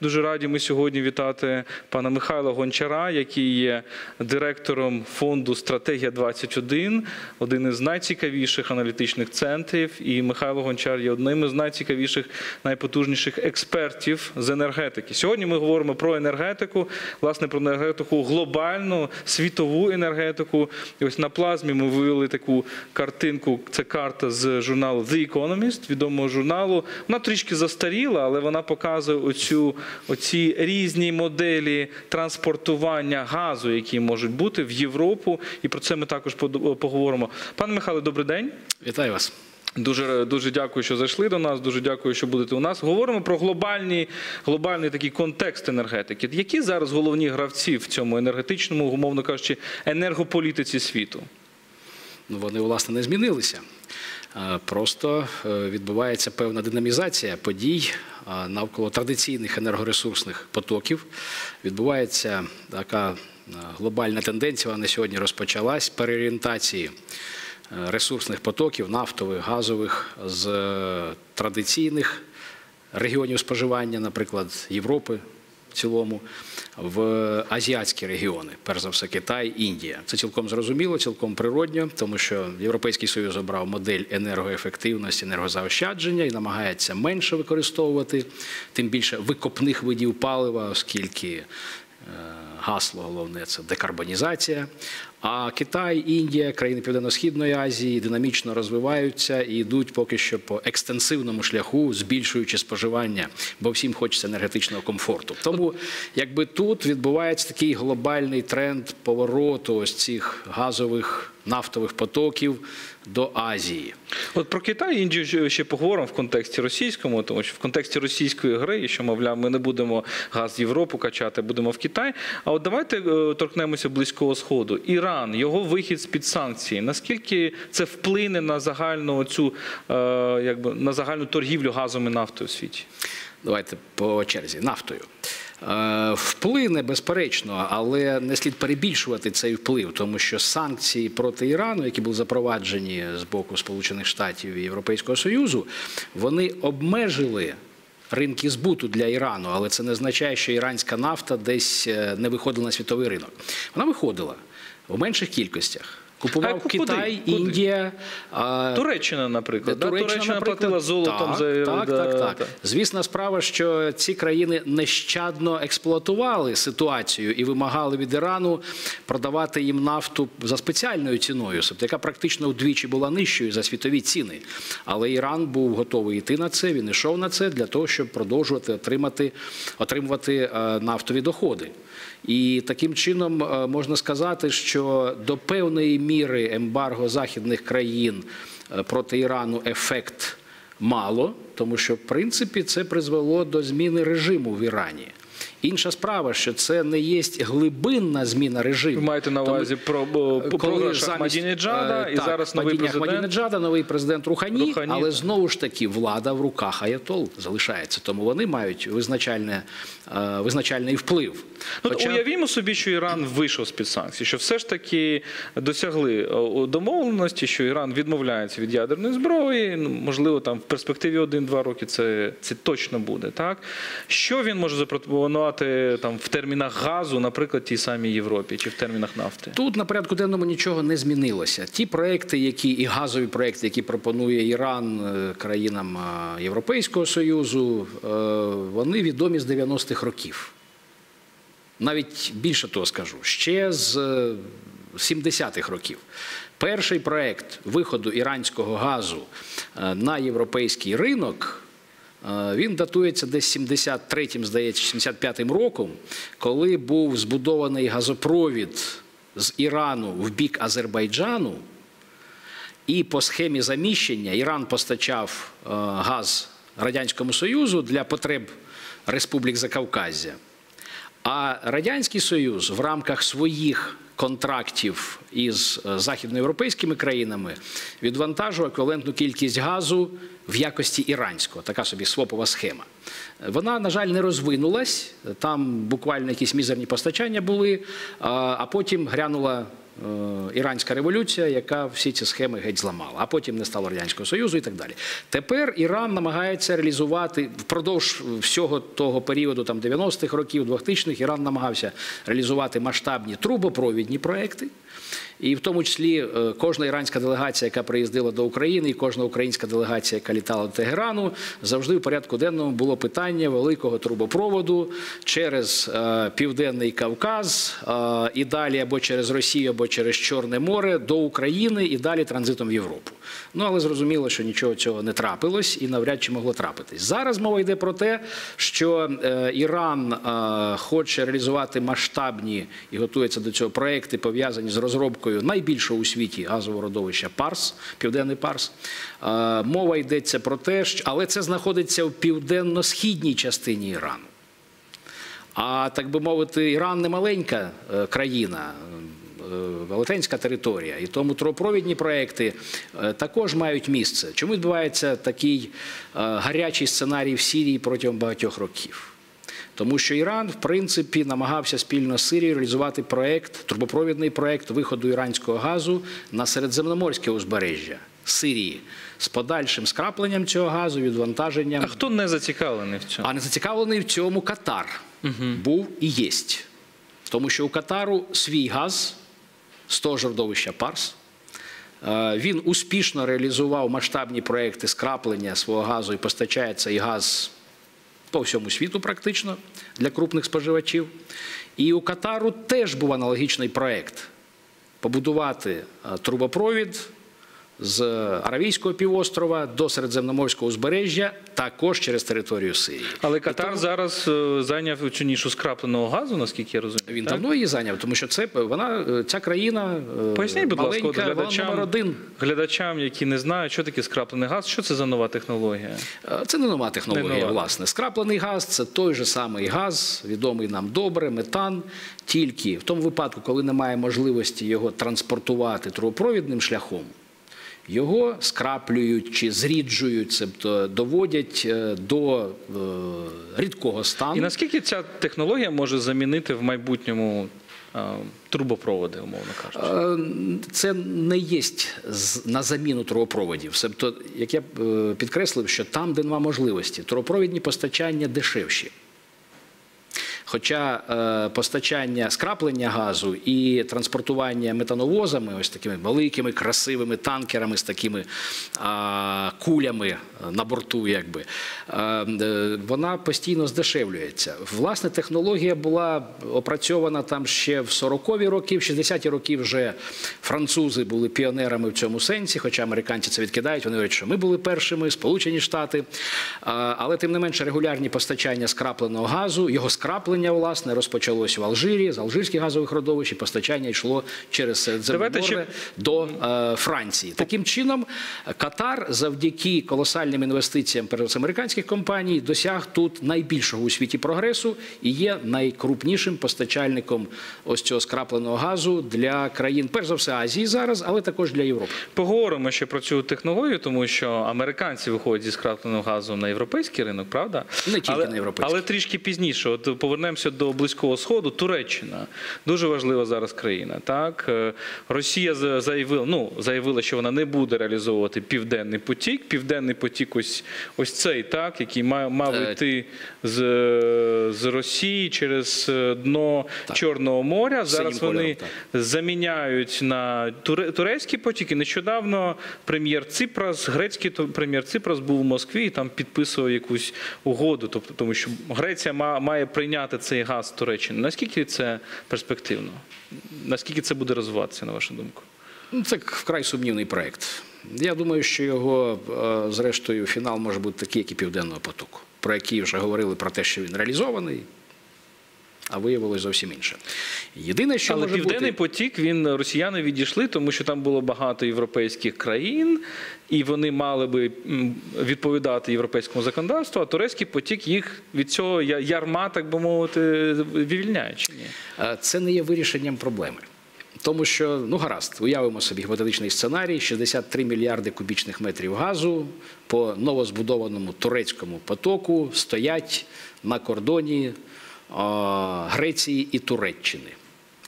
дуже раді ми сьогодні вітати пана Михайла Гончара, який є директором фонду Стратегія 21 один із найцікавіших аналітичних центрів. І Михайло Гончар є одним із найцікавіших, найпотужніших експертів з енергетики. Сьогодні ми говоримо про енергетику, власне, про енергетику глобальну, світову енергетику. І ось на плазмі ми вивели таку картинку. Це карта з журналу The Economist, відомого журналу. Вона трішки застаріла, але вона показує оцю, оці різні моделі транспортування газу, які можуть бути в Європу. І про це ми також поговоримо. Пане Михайло, добрий день. Вітаю вас. Дуже дуже дякую, що зайшли до нас. Дуже дякую, що будете у нас. Говоримо про глобальний, глобальний такий контекст енергетики. Які зараз головні гравці в цьому енергетичному, умовно кажучи, енергополітиці світу? Ну, вони, власне, не змінилися. Просто е, відбувається певна динамізація подій навколо традиційних енергоресурсних потоків. Відбувається така е, глобальна тенденція, вона сьогодні розпочалась переорієнтації е, ресурсних потоків, нафтових, газових з традиційних регіонів споживання, наприклад, Європи в цілому, в азіатські регіони, перш за все, Китай, Індія. Це цілком зрозуміло, цілком природньо, тому що Європейський Союз обрав модель енергоефективності, енергозаощадження і намагається менше використовувати, тим більше викопних видів палива, оскільки е, гасло головне це декарбонізація. А Китай, Індія, країни Південно-Східної Азії динамічно розвиваються і йдуть поки що по екстенсивному шляху, збільшуючи споживання, бо всім хочеться енергетичного комфорту. Тому, якби тут відбувається такий глобальний тренд повороту ось цих газових нафтових потоків до Азії. От про Китай і Індію ще- поговоримо в контексті російському, тому що в контексті російської гри, що мовляв, ми не будемо газ в Європу качати, будемо в Китай. А от давайте е, торкнемося близького сходу. Іран, його вихід з під санкцій. Наскільки це вплине на загальну цю е, якби на загальну торгівлю газом і нафтою в світі? Давайте по черзі нафтою. Е, Вплине, безперечно, але не слід перебільшувати цей вплив, тому що санкції проти Ірану, які були запроваджені з боку Сполучених Штатів і Європейського Союзу, вони обмежили. Ринки збуту для Ірану, але це не означає, що іранська нафта десь е, не виходила на світовий ринок. Вона виходила в менших кількостях. Купував А? Китай, Куди? Індія. а, Туреччина, наприклад. да? Туреччина, наприклад, платила золотом так, за так, да, так, так. Звісна справа, що ці країни нещадно експлуатували ситуацію і вимагали від Ірану продавати їм нафту за спеціальною ціною, тобто яка практично вдвічі була нижчою за світові ціни. Але Іран був готовий йти на це. Він йшов на це для того, щоб продовжувати отримати отримувати е, нафтові доходи. І таким чином е, можна сказати, що до певної міри ембарго західних країн е, проти Ірану ефект мало, тому що в принципі це призвело до зміни режиму в Ірані. Інша справа, що це не є глибинна зміна режиму. Ви маєте на увазі про програш Ахмадінеджада е, і так, зараз новий президент. Новий президент Рухані, Рухані. але знову ж таки влада в руках Аятол залишається. Тому вони мають визначальне, е, визначальний вплив. Ну, Хоча- уявімо собі, що Іран вийшов з під санкцій, що все ж таки досягли домовленості, що Іран відмовляється від ядерної зброї. Ну, можливо, там в перспективі 1-2 роки це, це точно буде. Так що він може запропонувати там в термінах газу, наприклад, тій самій Європі чи в термінах нафти? Тут на порядку денному нічого не змінилося. Ті проекти, які і газові проекти, які пропонує Іран е, країнам е, Європейського Союзу, е, вони відомі з 90-х років. Навіть більше того скажу, ще з е, 70-х років. Перший проект виходу іранського газу на європейський ринок. Е, Він датується десь 73-м, здається, 75-м роком, коли був збудований газопровід з Ірану в бік Азербайджану, і по схемі заміщення Іран постачав е, газ Радянському Союзу для потреб Республік Закавказя. А Радянський Союз в рамках своїх контрактів із е, західноєвропейськими країнами відвантажує еквівалентну кількість газу в якості іранського, така собі свопова схема. Вона, на жаль, не розвинулась. Там буквально якісь мізерні постачання були, а потім грянула іранська революція, яка всі ці схеми геть зламала, а потім не стало радянського союзу і так далі. Тепер Іран намагається реалізувати впродовж всього того періоду, там 90-х років, 2000-х, Іран намагався реалізувати масштабні трубопровідні проекти. І в тому числі е, кожна іранська делегація, яка приїздила до України, і кожна українська делегація, яка літала до Тегерану, завжди в порядку денному було питання великого трубопроводу через е, Південний Кавказ е, і далі або через Росію, або через Чорне море до України і далі транзитом в Європу. Ну але зрозуміло, що нічого цього не трапилось і навряд чи могло трапитись. Зараз мова йде про те, що е, Іран е, хоче реалізувати масштабні і готується до цього проекти, пов'язані з розробкою найбільшого у світі газового родовища Парс, Південний Парс. Е, Мова йдеться про те, що але це знаходиться в південно-східній частині Ірану. А так би мовити, Іран не маленька країна, велетенська територія, і тому трубопровідні проекти е, також мають місце. Чому відбувається такий е, гарячий сценарій в Сірії протягом багатьох років? Тому що Іран, в принципі, намагався спільно з Сирією реалізувати проект, трубопровідний проект виходу іранського газу на середземноморське узбережжя Сирії з подальшим скрапленням цього газу, відвантаженням. А хто не зацікавлений в цьому? А не зацікавлений в цьому Катар був і єсть. Тому що у Катару свій газ з того ж родовища Парс. Е, Він успішно реалізував масштабні проекти скраплення свого газу і постачає цей газ по всьому світу, практично для крупних споживачів. І у Катару теж був аналогічний проект побудувати е, трубопровід з Аравійського півострова до Середземноморського узбережжя, також через територію Сирії. Але Катар зараз е, зайняв цю нішу скрапленого газу, наскільки я розумію. Він так? давно її зайняв, тому що це вона е, ця країна е, Поясніть, будь ласка, от маленька, вона глядачам, один. глядачам, які не знають, що таке скраплений газ, що це за нова технологія? Це не нова технологія, Не нова. власне. Скраплений газ це той же самий газ, відомий нам добре, метан. Тільки в тому випадку, коли немає можливості його транспортувати трубопровідним шляхом, його скраплюють чи зріджують, тобто доводять е, до е, рідкого стану. І наскільки ця технологія може замінити в майбутньому е, трубопроводи, умовно кажучи? Це не є на заміну трубопроводів. Тобто, як я підкреслив, що там, де нема можливості, трубопровідні постачання дешевші. Хоча е, постачання скраплення газу і транспортування метановозами, ось такими великими, красивими танкерами з такими кулями на борту, якби, е, е, вона постійно здешевлюється. Власне, технологія була опрацьована там ще в 40-ві роки, в 60-ті роки вже французи були піонерами в цьому сенсі, хоча американці це відкидають. Вони говорять, що ми були першими, Сполучені Штати. Але тим не менше регулярні постачання скрапленого газу, його скраплення, власне, розпочалось в Алжирі, з алжирських газових родовищ, і постачання йшло через Давайте Середземномор'я до е, Франції. Таким чином, Катар завдяки колосальним інвестиціям перед американських компаній досяг тут найбільшого у світі прогресу і є найкрупнішим постачальником ось цього скрапленого газу для країн, перш за все, Азії зараз, але також для Європи. Поговоримо ще про цю технологію, тому що американці виходять зі скрапленого газу на європейський ринок, правда? Не тільки але, на європейський. Але трішки пізніше. От повернемося до близького сходу. Туреччина дуже важлива зараз країна. Так Е, Росія заявила, ну заявила, що вона не буде реалізовувати південний потік. Південний потік, ось ось цей, так, який мав, мав Е, йти з, з Росії через е, дно Чорного моря. Зараз Синім вони кольором, заміняють на туре- турецькі потіки. Нещодавно прем'єр Ципрас, грецький прем'єр Ципрас був у Москві і там підписував якусь угоду. Тобто, тому що Греція має прийняти цей газ з Туреччини. Наскільки це перспективно? Наскільки це буде розвиватися, на вашу думку? Ну, Це вкрай сумнівний проект. Я думаю, що його, е, зрештою, фінал може бути такий, як і Південного потоку, про який вже говорили про те, що він реалізований, а виявилось зовсім інше. Єдине, що Але може південний бути... потік він росіяни відійшли, тому що там було багато європейських країн, і вони мали би відповідати європейському законодавству. А турецький потік їх від цього ярма, так би мовити, вивільняє чи ні? Е, Це не є вирішенням проблеми. Тому що, ну гаразд, уявимо собі гіпотетичний сценарій: 63 мільярди кубічних метрів газу по новозбудованому турецькому потоку стоять на кордоні Греції і Туреччини.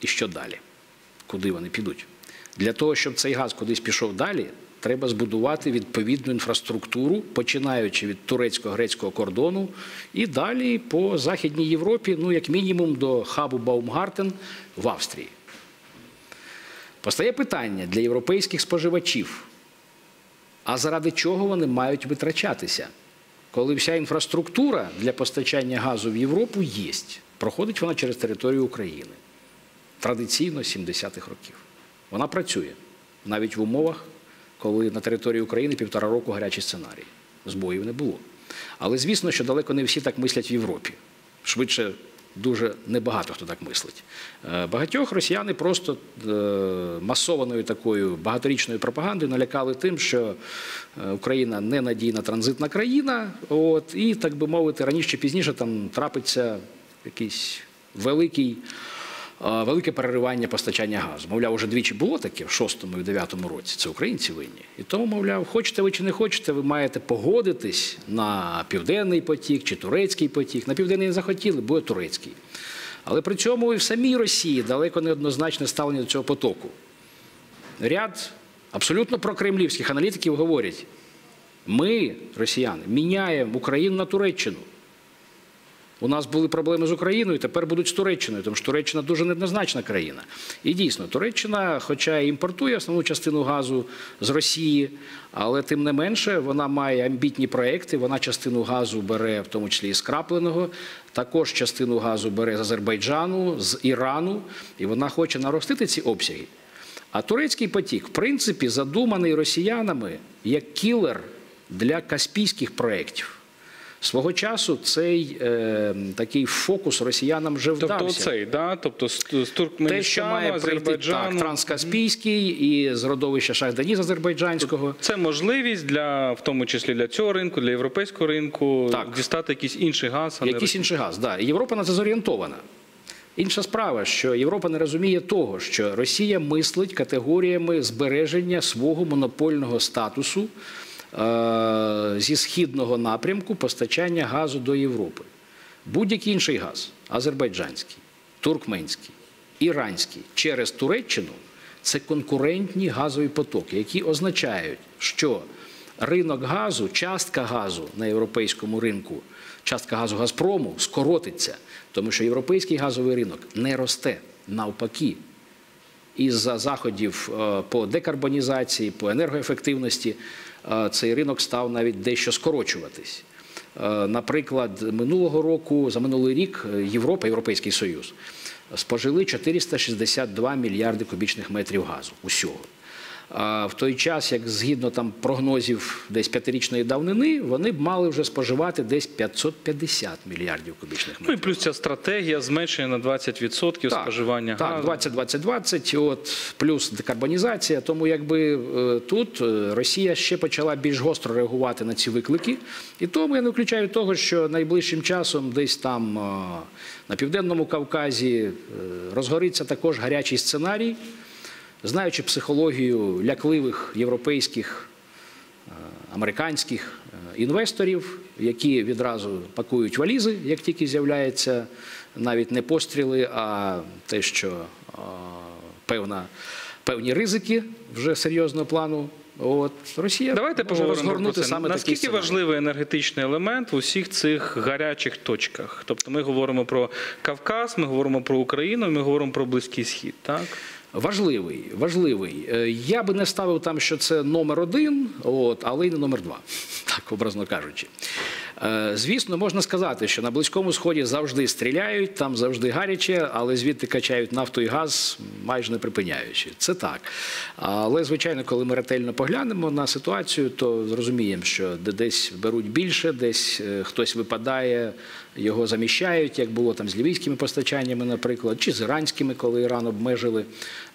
І що далі? куди вони підуть. Для того, щоб цей газ кудись пішов далі, треба збудувати відповідну інфраструктуру, починаючи від турецько-грецького кордону і далі по Західній Європі, ну як мінімум до хабу Баумгартен в Австрії. Постає питання для європейських споживачів. А заради чого вони мають витрачатися? Коли вся інфраструктура для постачання газу в Європу є, проходить вона через територію України. Традиційно 70-х років. Вона працює навіть в умовах, коли на території України півтора року гарячий сценарій. Збоїв не було. Але звісно, що далеко не всі так мислять в Європі. Швидше дуже небагато хто так мислить. Е, Багатьох росіяни просто е, масованою такою багаторічною пропагандою налякали тим, що е, Україна ненадійна транзитна країна, от, і, так би мовити, раніше чи пізніше там трапиться якийсь великий. Е, Велике переривання постачання газу. Мовляв, уже двічі було таке в 6-му і в 9-му році. Це українці винні. І тому, мовляв, хочете ви чи не хочете, ви маєте погодитись на південний потік чи турецький потік. На південний не захотіли, буде турецький. Але при цьому і в самій Росії далеко не однозначне ставлення до цього потоку. Ряд абсолютно прокремлівських аналітиків говорять: ми, росіяни, міняємо Україну на Туреччину. У нас були проблеми з Україною, тепер будуть з Туреччиною, тому що Туреччина дуже неоднозначна країна. І дійсно, Туреччина, хоча і імпортує основну частину газу з Росії, але тим не менше вона має амбітні проекти. Вона частину газу бере, в тому числі і скрапленого, також частину газу бере з Азербайджану, з Ірану, і вона хоче наростити ці обсяги. А турецький потік, в принципі, задуманий росіянами як кілер для каспійських проєктів. Свого часу цей е, такий фокус росіянам вже вдався. Тобто оцей, да? тобто з, з Те, що Туркменістану, має прийти так, транскаспійський і з родовища Шахдані з Азербайджанського. Це можливість для, в тому числі для цього ринку, для європейського ринку, Так. дістати якийсь інший газ, а не інший газ. Да. І Європа на це зорієнтована. Інша справа, що Європа не розуміє того, що Росія мислить категоріями збереження свого монопольного статусу зі східного напрямку постачання газу до Європи. Будь-який інший газ азербайджанський, туркменський, іранський через Туреччину це конкурентні газові потоки, які означають, що ринок газу, частка газу на європейському ринку, частка газу Газпрому скоротиться, тому що європейський газовий ринок не росте навпаки. Із-за заходів е, по декарбонізації, по енергоефективності е, цей ринок став навіть дещо скорочуватись. Е, Наприклад, минулого року, за минулий рік, Європа, Європейський Союз, спожили 462 мільярди кубічних метрів газу усього. А в той час, як згідно там прогнозів десь п'ятирічної давнини, вони б мали вже споживати десь 550 мільярдів кубічних метрів. Ну і плюс ця стратегія зменшення на 20% споживання так, газу. 20-20-20, от плюс декарбонізація. Тому якби е, тут е, Росія ще почала більш гостро реагувати на ці виклики. І тому я не включаю того, що найближчим часом десь там е, на південному Кавказі розгориться також гарячий сценарій. Знаючи психологію лякливих європейських е, американських е, інвесторів, які відразу пакують валізи, як тільки з'являється навіть не постріли, а те, що е, певна, певні ризики вже серйозного плану. От Росія Давайте поговоримо про це. саме Наскільки важливий енергетичний елемент в усіх цих гарячих точках? Тобто ми говоримо про Кавказ, ми говоримо про Україну, ми говоримо про Близький Схід, так? Важливий, важливий. Е, Я би не ставив там, що це номер один, от, але й не номер два, так образно кажучи. Е, Звісно, можна сказати, що на Близькому Сході завжди стріляють, там завжди гаряче, але звідти качають нафту і газ майже не припиняючи. Це так. Але, звичайно, коли ми ретельно поглянемо на ситуацію, то зрозуміємо, що десь беруть більше, десь е, хтось випадає, його заміщають, як було там з лівійськими постачаннями, наприклад, чи з іранськими, коли Іран обмежили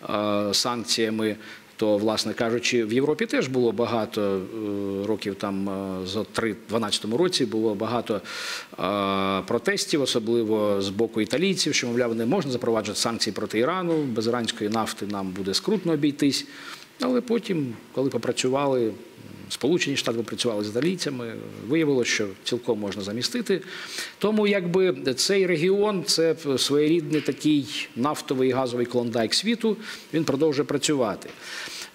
е, санкціями. То, власне кажучи, в Європі теж було багато е, років там е, за 2012 році було багато е, протестів, особливо з боку італійців, що мовляв, не можна запроваджувати санкції проти Ірану. Без іранської нафти нам буде скрутно обійтись. Але потім, коли попрацювали, Сполучені Штати працювали з італійцями. Виявилося, що цілком можна замістити. Тому якби цей регіон це своєрідний такий нафтовий і газовий клондайк світу. Він продовжує працювати.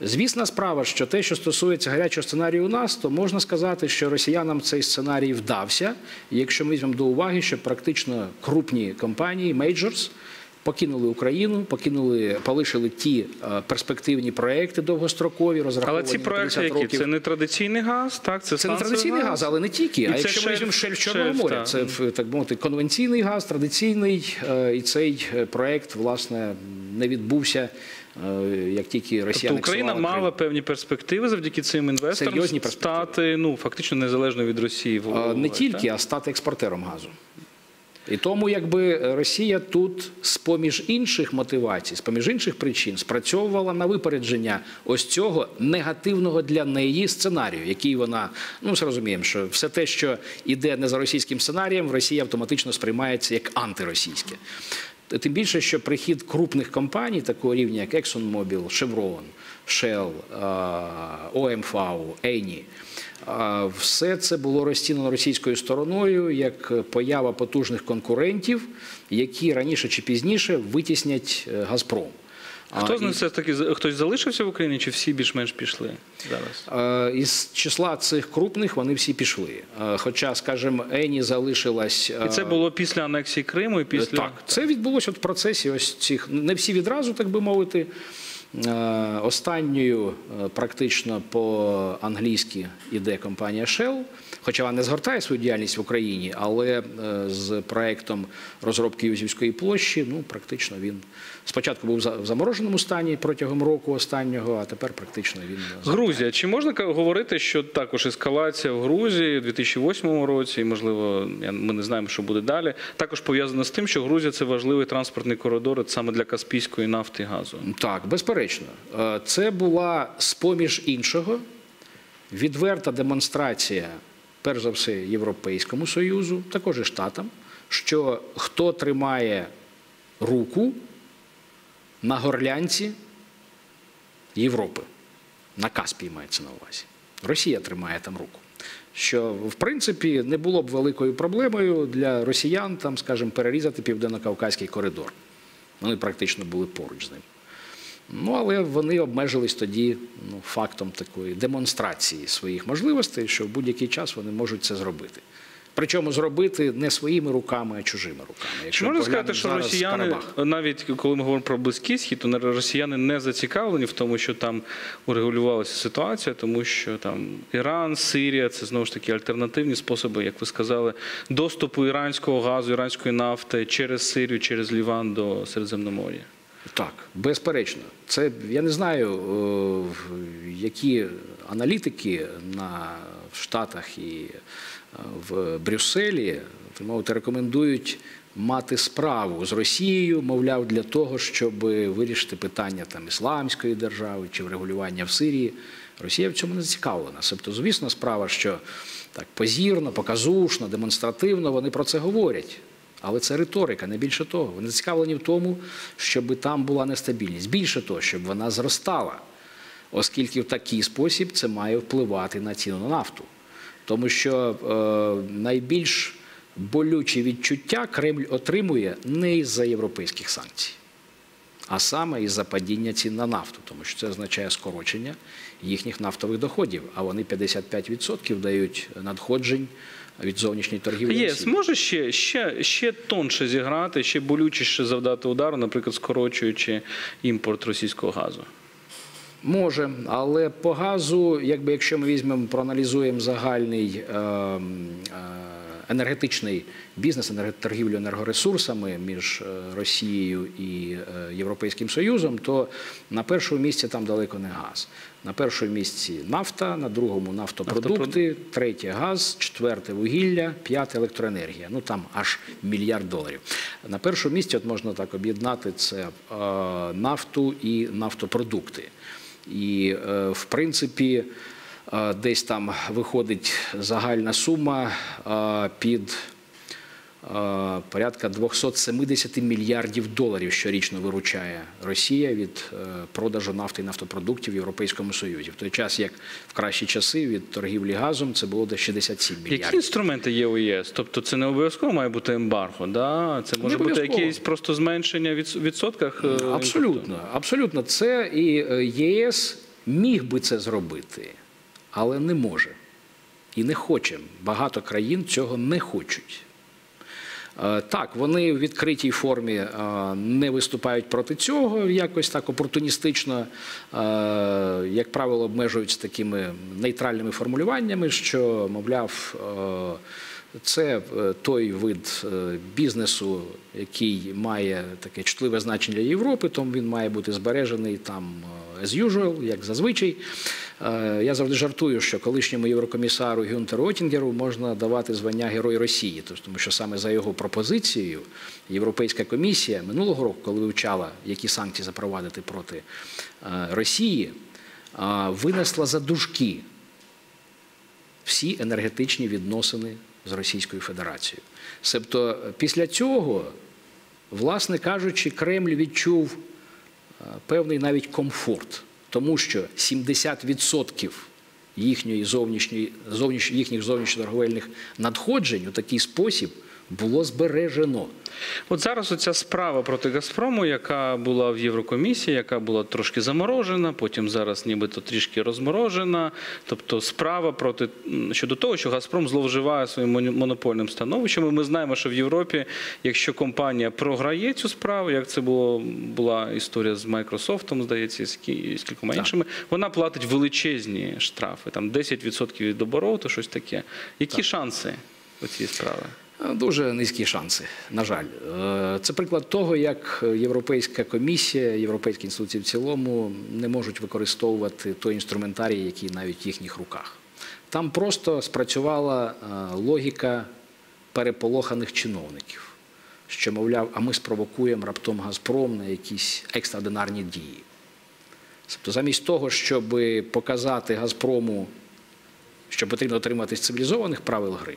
Звісна справа, що те, що стосується гарячого сценарію у нас, то можна сказати, що росіянам цей сценарій вдався. І якщо ми візьмемо до уваги, що практично крупні компанії, мейджорс, покинули Україну, покинули, полишили ті е, перспективні проекти довгострокові, розраховані Але ці проекти які? років. Це не традиційний газ, так? Це, Це не традиційний газ, але не тільки. І а це якщо ми візьмемо шельф Чорного шельф, моря, так. це так би мовити конвенційний газ, традиційний, е, і цей е, проект власне не відбувся, як тільки Росія Тобто Україна анексувала Крим. мала певні перспективи завдяки цим інвесторам стати ну фактично незалежною від Росії. в Не так? тільки, а стати експортером газу. І тому, якби Росія тут, з поміж інших мотивацій, з поміж інших причин, спрацьовувала на випередження ось цього негативного для неї сценарію, який вона ну ми ж розуміємо, що все те, що йде не за російським сценарієм, в Росії автоматично сприймається як антиросійське. Тим більше, що прихід крупних компаній такого рівня, як ExxonMobil, Chevron, Shell, Eni, а, все це було розцінено російською стороною як поява потужних конкурентів, які раніше чи пізніше витіснять е, Газпром. Хто з них все таки хтось залишився в Україні, чи всі більш-менш пішли зараз? Із числа цих крупних вони всі пішли. Хоча, скажімо, Ені залишилась. І це було після анексії Криму і після Так, це відбулося от в процесі ось цих, не всі відразу, так би мовити. Е, Останньою е, практично по-англійськи іде компанія Shell, хоча вона не згортає свою діяльність в Україні, але е, з проектом розробки Юзівської площі, ну практично він спочатку був в замороженому стані протягом року останнього, а тепер практично він Грузія. Чи можна говорити, що також ескалація в Грузії у 2008 році, і можливо, ми не знаємо, що буде далі, також пов'язана з тим, що Грузія це важливий транспортний коридор саме для Каспійської нафти і газу. Так, безперечно. Е, Це була з-поміж іншого відверта демонстрація, перш за все, Європейському Союзу, також і Штатам, що хто тримає руку на горлянці Європи, на Каспії мається на увазі. Росія тримає там руку. Що, в принципі, не було б великою проблемою для росіян, там, скажімо, перерізати південно-кавказький коридор. Вони практично були поруч з ним. Ну, але вони обмежились тоді ну, фактом такої демонстрації своїх можливостей, що в будь-який час вони можуть це зробити. Причому зробити не своїми руками, а чужими руками. Якщо можна сказати, що росіяни, Карабах. навіть коли ми говоримо про близький схід, то росіяни не зацікавлені в тому, що там урегулювалася ситуація, тому що там Іран, Сирія це знову ж таки альтернативні способи, як ви сказали, доступу іранського газу, іранської нафти через Сирію, через Ліван до Середземномор'я. Так, безперечно. Це я не знаю, е, які аналітики на в Штатах і е, в Брюсселі мовити, рекомендують мати справу з Росією, мовляв, для того, щоб вирішити питання там ісламської держави чи врегулювання в Сирії. Росія в цьому не зацікавлена. Тобто, звісно, справа, що так позірно, показушно, демонстративно вони про це говорять. Але це риторика, не більше того. Вони зацікавлені в тому, щоб там була нестабільність. Більше того, щоб вона зростала, оскільки в такий спосіб це має впливати на ціну на нафту. Тому що е, найбільш болючі відчуття Кремль отримує не із-за європейських санкцій, а саме із-за падіння цін на нафту, тому що це означає скорочення їхніх нафтових доходів, а вони 55% дають надходжень від зовнішньої торгівлі. Росії. може ще, ще, ще тонше зіграти, ще болючіше завдати удару, наприклад, скорочуючи імпорт російського газу. Може, але по газу, якби якщо ми візьмемо, проаналізуємо загальний е, е, енергетичний бізнес, торгівлю енергоресурсами між е, Росією і е, Європейським Союзом, то на першому місці там далеко не газ. На першому місці нафта, на другому нафтопродукти, третє газ, четверте вугілля, п'яте електроенергія. Ну там аж мільярд доларів. На першому місці от можна так об'єднати це е, нафту і нафтопродукти. І, в принципі, десь там виходить загальна сума під порядка 270 мільярдів доларів щорічно виручає Росія від е, продажу нафти і нафтопродуктів в Європейському Союзі. В той час, як в кращі часи від торгівлі газом це було десь 67 Які інструменти є у ЄС? Тобто це не обов'язково має бути ембарго, да? це може бути якесь просто зменшення від відсотках? е. Абсолютно, абсолютно. Це і е, ЄС міг би це зробити, але не може і не хоче. Багато країн цього не хочуть. Е, Так, вони в відкритій формі е, не виступають проти цього, якось так опортуністично, е, як правило, обмежуються такими нейтральними формулюваннями, що, мовляв, це той вид бізнесу, який має таке чутливе значення для Європи, тому він має бути збережений там as usual, як зазвичай. Е, Я завжди жартую, що колишньому єврокомісару Гюнтеру Отінгеру можна давати звання Герой Росії, тому що саме за його пропозицією Європейська комісія минулого року, коли вивчала, які санкції запровадити проти е, Росії, е, винесла за дужки всі енергетичні відносини з Російською Федерацією. Себто після цього, власне кажучи, Кремль відчув певний навіть комфорт, тому що 70% їхньої зовнішньої, зовнішніх зовнішньоторговельних надходжень у такий спосіб було збережено. От зараз оця справа проти Газпрому, яка була в Єврокомісії, яка була трошки заморожена, потім зараз нібито трішки розморожена. Тобто справа проти щодо того, що Газпром зловживає своїм монопольним становищем. І ми знаємо, що в Європі, якщо компанія програє цю справу, як це було була історія з Майкрософтом, здається, і з кількома Так. іншими, вона платить величезні штрафи, там 10% від обороту, щось таке. Які шанси у цій справи? Дуже низькі шанси, на жаль. Е, Це приклад того, як Європейська комісія, європейські інституції в цілому не можуть використовувати той інструментарій, який навіть в їхніх руках. Там просто спрацювала е, логіка переполоханих чиновників, що, мовляв, а ми спровокуємо раптом Газпром на якісь екстраординарні дії. Тобто, замість того, щоб показати Газпрому що потрібно дотримуватись цивілізованих правил гри,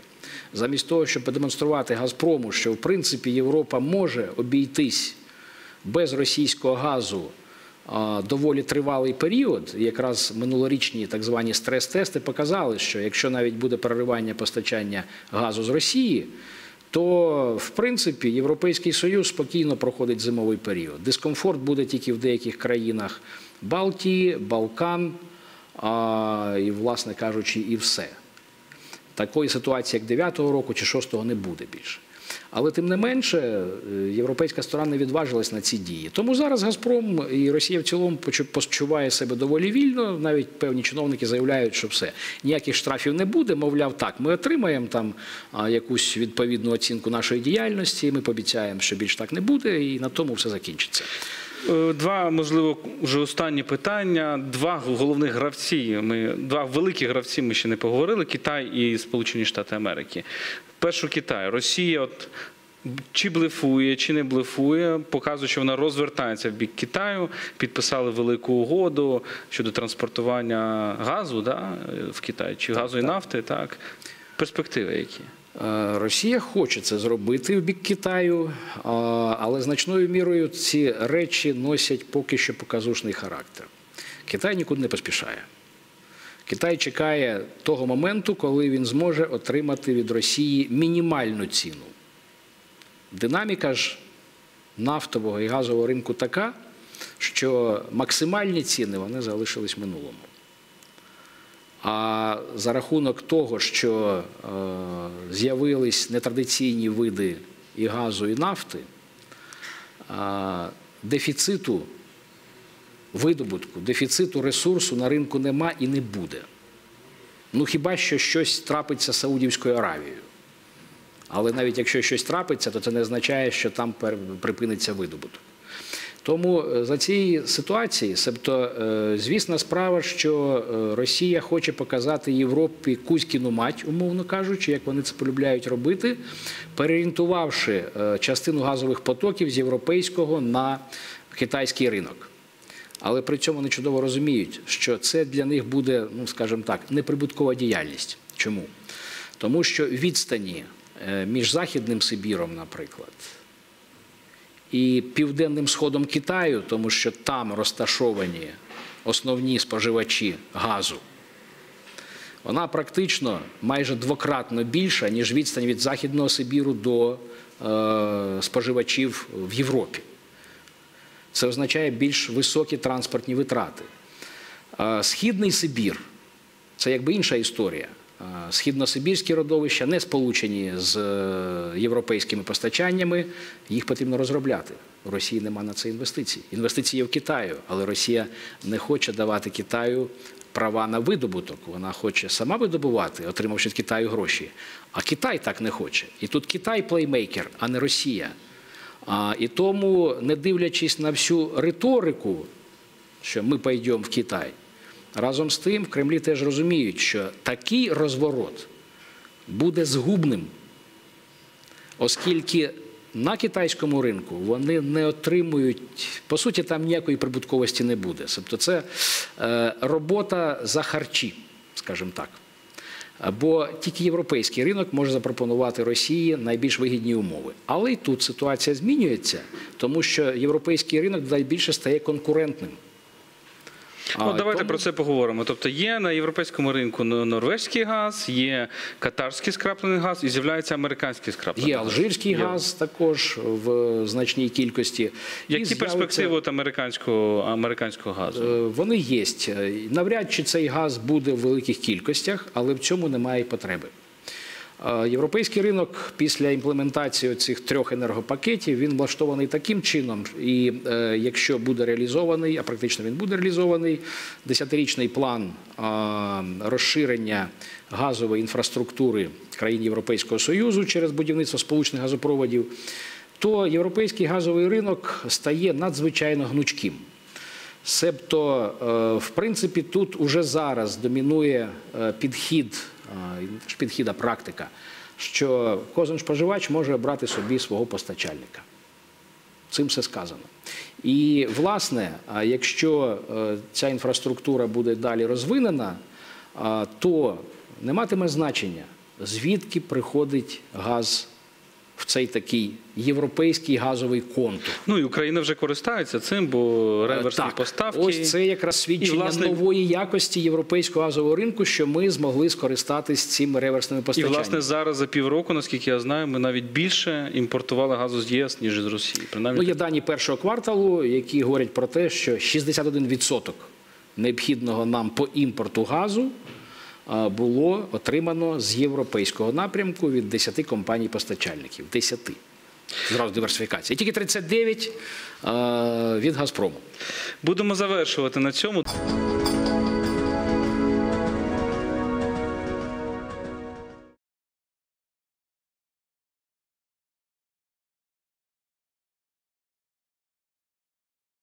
замість того, щоб продемонструвати Газпрому, що в принципі Європа може обійтись без російського газу доволі тривалий період. Якраз минулорічні так звані стрес-тести показали, що якщо навіть буде переривання постачання газу з Росії, то в принципі Європейський Союз спокійно проходить зимовий період. Дискомфорт буде тільки в деяких країнах Балтії, Балкан а, і, власне кажучи, і все. Такої ситуації, як 9-го року чи 6-го, не буде більше. Але тим не менше, е, європейська сторона не відважилась на ці дії. Тому зараз Газпром і Росія в цілому почу- почуває себе доволі вільно. Навіть певні чиновники заявляють, що все ніяких штрафів не буде. Мовляв, так, ми отримаємо там якусь відповідну оцінку нашої діяльності. Ми пообіцяємо, що більш так не буде, і на тому все закінчиться. Е, Два, можливо, вже останні питання. Два головних гравці. Ми два великі гравці. Ми ще не поговорили: Китай і Сполучені Штати Америки. Першу Китай. Росія, от чи блефує, чи не блефує, показує, що вона розвертається в бік Китаю. Підписали велику угоду щодо транспортування газу да, в Китай, чи газу і нафти. Так перспективи які. Е, Росія хоче це зробити в бік Китаю, але значною мірою ці речі носять поки що показушний характер. Китай нікуди не поспішає. Китай чекає того моменту, коли він зможе отримати від Росії мінімальну ціну. Динаміка ж нафтового і газового ринку така, що максимальні ціни вони залишились минулому. А за рахунок того, що е, з'явились нетрадиційні види і газу, і нафти, е, дефіциту видобутку, дефіциту ресурсу на ринку нема і не буде. Ну хіба що щось трапиться з Саудівською Аравією. Але навіть якщо щось трапиться, то це не означає, що там припиниться видобуток. Тому е, за цієї ситуації, себто, е, звісна справа, що е, Росія хоче показати Європі Кузькіну мать, умовно кажучи, як вони це полюбляють робити, переорієнтувавши частину газових потоків з європейського на китайський ринок. Але при цьому вони чудово розуміють, що це для них буде, ну скажімо так, неприбуткова діяльність. Чому? Тому що відстані, між Західним Сибіром, наприклад, і Південним Сходом Китаю, тому що там розташовані основні споживачі газу, вона практично майже двократно більша, ніж відстань від Західного Сибіру до е, споживачів в Європі. Це означає більш високі транспортні витрати. Е, Східний Сибір це якби інша історія. Е, Східносибірські родовища не сполучені з е, європейськими постачаннями, їх потрібно розробляти. У Росії нема на це інвестицій. Інвестиції є в Китаю, але Росія не хоче давати Китаю права на видобуток. Вона хоче сама видобувати, отримавши від Китаю гроші. А Китай так не хоче. І тут Китай плеймейкер, а не Росія. І тому, не дивлячись на всю риторику, що ми пойдемо в Китай, разом з тим в Кремлі теж розуміють, що такий розворот буде згубним, оскільки на китайському ринку вони не отримують, по суті, там ніякої прибутковості не буде. Тобто це е, робота за харчі, скажімо так. Бо тільки європейський ринок може запропонувати Росії найбільш вигідні умови. Але і тут ситуація змінюється, тому що європейський ринок найбільше стає конкурентним. Ну, А, давайте тому- про це поговоримо. Тобто є на європейському ринку но- норвезький газ, є катарський скраплений газ і з'являється американський скраплений Є алжирський Є. газ також в значній кількості. Які з'явиться- перспективи от американського, американського газу? Е, Вони є. Навряд чи цей газ буде в великих кількостях, але в цьому немає потреби. Європейський ринок після імплементації цих трьох енергопакетів він влаштований таким чином, і е, якщо буде реалізований, а практично він буде реалізований, десятирічний план розширення газової інфраструктури країн Європейського Союзу через будівництво сполучних газопроводів, то європейський газовий ринок стає надзвичайно гнучким. Себто, е, в принципі, тут уже зараз домінує е, підхід, підхід, а практика, що кожен споживач може обрати собі свого постачальника. Цим все сказано. І, власне, якщо е, ця інфраструктура буде далі розвинена, то не матиме значення, звідки приходить газ в цей такий європейський газовий контур. Ну і Україна вже користається цим, бо реверсні Так, поставки. Ось це якраз свідчення власне- нової якості європейського газового ринку, що ми змогли скористатись цими реверсними І власне зараз за півроку, наскільки я знаю, ми навіть більше імпортували газу з ЄС, ніж з Росії. Принаймні, Ну, є дані першого кварталу, які говорять про те, що 61% необхідного нам по імпорту газу було отримано з європейського напрямку від 10 компаній-постачальників. 10. Зразу диверсифікація. І тільки 39 а, від Газпрому. будемо завершувати на цьому.